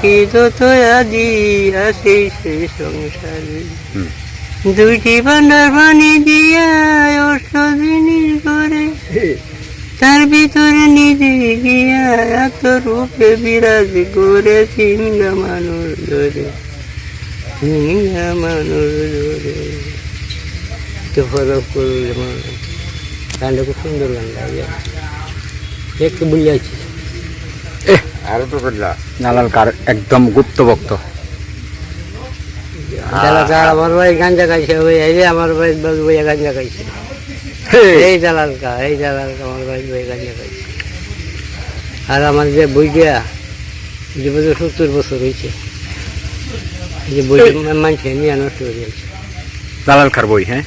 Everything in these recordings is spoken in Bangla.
কি যত আদি আসে সে সংসারে দুইটি ভান্ডার পানি দিয়া অষ্ট জিনিস করে। তার ভিতরে নিজে গিয়া এত রূপে বিরাজ করে সিংহা মানুষ ধরে। সিংহা মানুষ ধরে। তো ফরক করলে মানুষ গানটা খুব সুন্দর গান লাগে একটু বুঝিয়াছি আরও তো করলা। জালালকার একদম গুপ্ত ভক্ত। আমার ভাই গাঞ্জা খাইছে ওই এই যে আমার ভাই গাঞ্জা খাইছে। এই দালালকা এই দালালকা আমার ভাই ভাই গাঞ্জা খাইছে। আর আমার যে বই দিয়া যে বছর সত্তর বছর হয়েছে যে বই মানছে নিয়ে নষ্ট হয়ে গেছে জালালকার বই হ্যাঁ?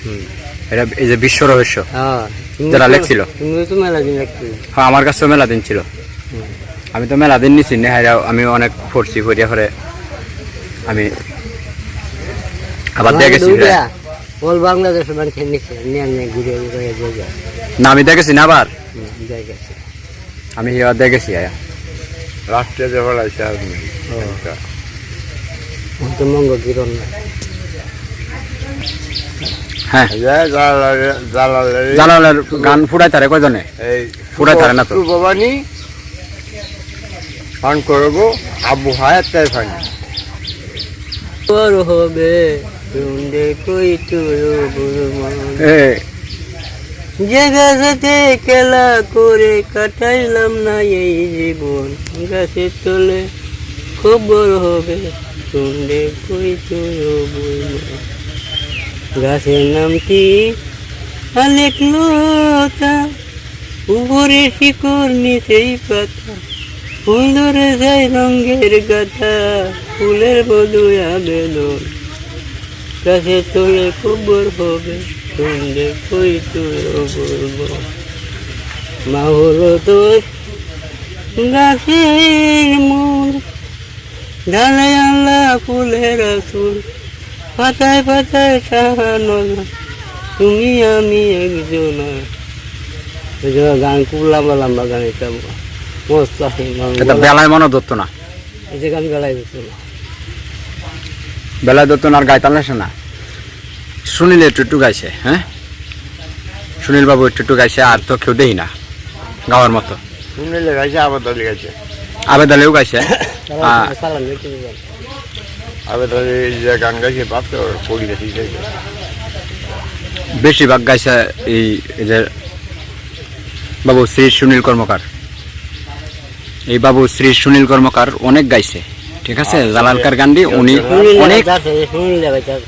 এটা এই যে বিশ্ব রহস্য হ্যাঁ তুমি যারা তো- লেখছিল। তুমি তো মেলা দিন রাখছিলে হ্যাঁ আমার কাছেও মেলা দিন ছিল। আমি তো মেলা দিন নিছি নেহারা আমি অনেক পড়ছি পড়িয়া পরে আমি আবার দেখেছি দুইটা অল বাংলাদেশ মানুষের নিচে নিয়ে নিয়ে ঘুরে ঘুরে না আমি দেখেছি না আবার আমি এবার দেখেছি আয়া। কিরণ না হ্যাঁ জালালের গান ফুটাই তারে কয়জনে এই পুরা থাকে না তো। ভবানী পান করব আবু হায়াত তাই ফানি হবে শুনলে কই যে গাছেতে খেলা করে কাটাইলাম না এই জীবন গাছের তলে খবর হবে শুনলে কই গাছের নাম কি? আলেক লতা উপরে শিকড় নিচেই পাতা। ফুল ধরে যায় রঙের গাথা, ফুলের বধু আবেদন গাছে তোলে খবর হবে শুনলে কই তোর বলব। মা হলো তোর গাছের মূল, ডালে আল্লাহ ফুলের আসুল। পাতায় পাতায় সাহানো না, তুমি আমি একজন। গান খুব লম্বা গান এটা এটা বেলায় মনে ধরতো না। এই যে গান গালাই দিচ্ছে না বেলায় ধরতো না আর গাইতাম না। সুনীল একটু একটু গাইছে হ্যাঁ? সুনীল বাবু একটু একটু গাইছে আর তো কেউ দেই না গাওয়ার মতো। গাইছে আবার দলে গাইছে। আবেদ আলীও গাইছে যে গান গাইছে বাপ তো পড়ি গেছে বেশিরভাগ গাইছে এই এই যে বাবু শ্রী সুনীল কর্মকার। এই বাবু শ্রী সুনীল কর্মকার অনেক গাইছে ঠিক আছে? জালালকার গান্ডি উনি অনেক গাইতে আছে শুনিলে গাইতে আছে।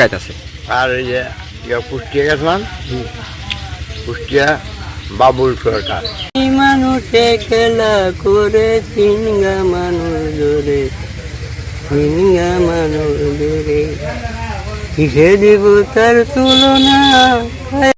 গাইতেছে আর এই যে কুষ্টিয়া গেছিলাম? কুষ্টিয়া বাবুল সরকার। এই মানুষে খেলা করে সিংহা মানুষ ধরে সিংহা মানুষ ধরে। কিসে দিব তার তুলনা?